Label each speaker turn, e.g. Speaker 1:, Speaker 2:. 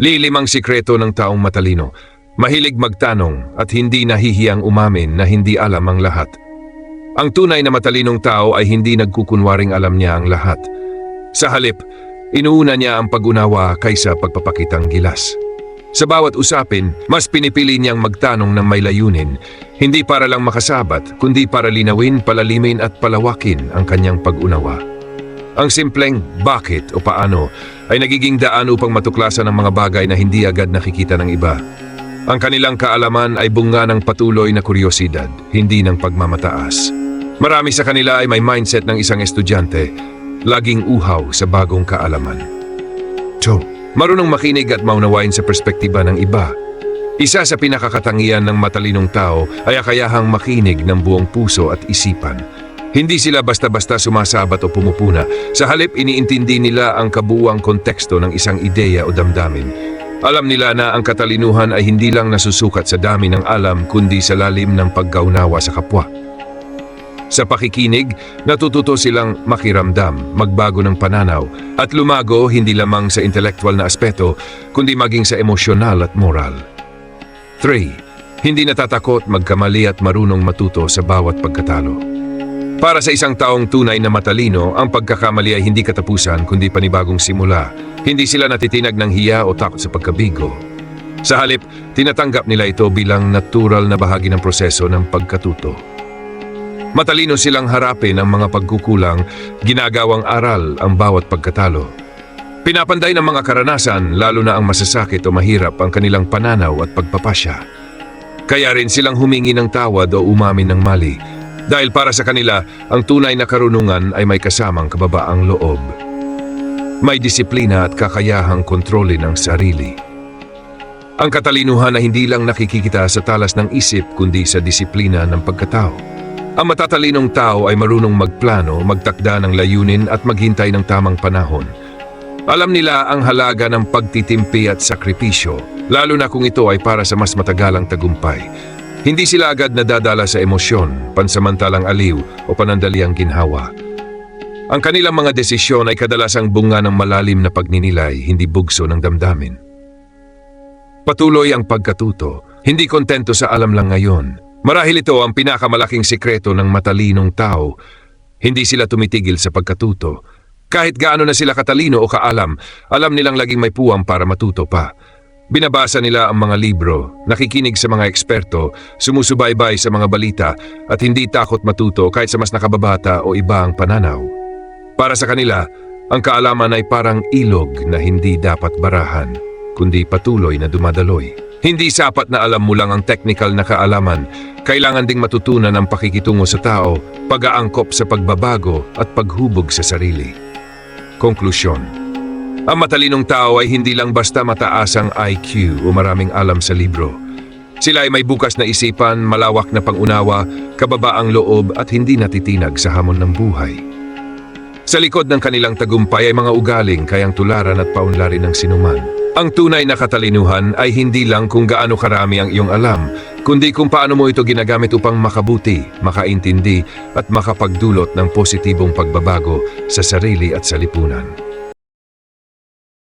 Speaker 1: Lilimang sikreto ng taong matalino. Mahilig magtanong at hindi nahihiyang umamin na hindi alam ang lahat. Ang tunay na matalinong tao ay hindi nagkukunwaring alam niya ang lahat. Sa halip, inuuna niya ang pag-unawa kaysa pagpapakitang gilas. Sa bawat usapin, mas pinipili niyang magtanong ng may layunin, hindi para lang makasabat, kundi para linawin, palalimin at palawakin ang kanyang pag-unawa. Ang simpleng bakit o paano ay nagiging daan upang matuklasan ang mga bagay na hindi agad nakikita ng iba. Ang kanilang kaalaman ay bunga ng patuloy na kuryosidad, hindi ng pagmamataas. Marami sa kanila ay may mindset ng isang estudyante, laging uhaw sa bagong kaalaman. So, marunong makinig at maunawain sa perspektiba ng iba. Isa sa pinakakatangian ng matalinong tao ay akayahang makinig ng buong puso at isipan. Hindi sila basta-basta sumasabat o pumupuna. Sa halip, iniintindi nila ang kabuuang konteksto ng isang ideya o damdamin. Alam nila na ang katalinuhan ay hindi lang nasusukat sa dami ng alam kundi sa lalim ng pagkaunawa sa kapwa. Sa pakikinig, natututo silang makiramdam, magbago ng pananaw, at lumago hindi lamang sa intelektual na aspeto, kundi maging sa emosyonal at moral. 3. Hindi natatakot magkamali at marunong matuto sa bawat pagkatalo. Para sa isang taong tunay na matalino, ang pagkakamali ay hindi katapusan kundi panibagong simula. Hindi sila natitinag ng hiya o takot sa pagkabigo. Sa halip, tinatanggap nila ito bilang natural na bahagi ng proseso ng pagkatuto. Matalino silang harapin ang mga pagkukulang, ginagawang aral ang bawat pagkatalo. Pinapanday ng mga karanasan, lalo na ang masasakit o mahirap ang kanilang pananaw at pagpapasya. Kaya rin silang humingi ng tawad o umamin ng mali, dahil para sa kanila, ang tunay na karunungan ay may kasamang kababaang loob. May disiplina at kakayahang kontrolin ang sarili. Ang katalinuhan ay hindi lang nakikikita sa talas ng isip kundi sa disiplina ng pagkatao. Ang matatalinong tao ay marunong magplano, magtakda ng layunin at maghintay ng tamang panahon. Alam nila ang halaga ng pagtitimpi at sakripisyo, lalo na kung ito ay para sa mas matagalang tagumpay. Hindi sila agad nadadala sa emosyon, pansamantalang aliw o panandaliang ginhawa. Ang kanilang mga desisyon ay kadalasang bunga ng malalim na pagninilay, hindi bugso ng damdamin. Patuloy ang pagkatuto, hindi kontento sa alam lang ngayon. Marahil ito ang pinakamalaking sikreto ng matalinong tao. Hindi sila tumitigil sa pagkatuto. Kahit gaano na sila katalino o kaalam, alam nilang laging may puwang para matuto pa. Binabasa nila ang mga libro, nakikinig sa mga eksperto, sumusubaybay sa mga balita at hindi takot matuto kahit sa mas nakababata o iba ang pananaw. Para sa kanila, ang kaalaman ay parang ilog na hindi dapat barahan, kundi patuloy na dumadaloy. Hindi sapat na alam mo lang ang technical na kaalaman, kailangan ding matutunan ang pakikitungo sa tao, pag-aangkop sa pagbabago at paghubog sa sarili. Konklusyon ang matalinong tao ay hindi lang basta mataas ang IQ o maraming alam sa libro. Sila ay may bukas na isipan, malawak na pangunawa, kababaang loob at hindi natitinag sa hamon ng buhay. Sa likod ng kanilang tagumpay ay mga ugaling kayang tularan at paunlarin ng sinuman. Ang tunay na katalinuhan ay hindi lang kung gaano karami ang iyong alam, kundi kung paano mo ito ginagamit upang makabuti, makaintindi at makapagdulot ng positibong pagbabago sa sarili at sa lipunan.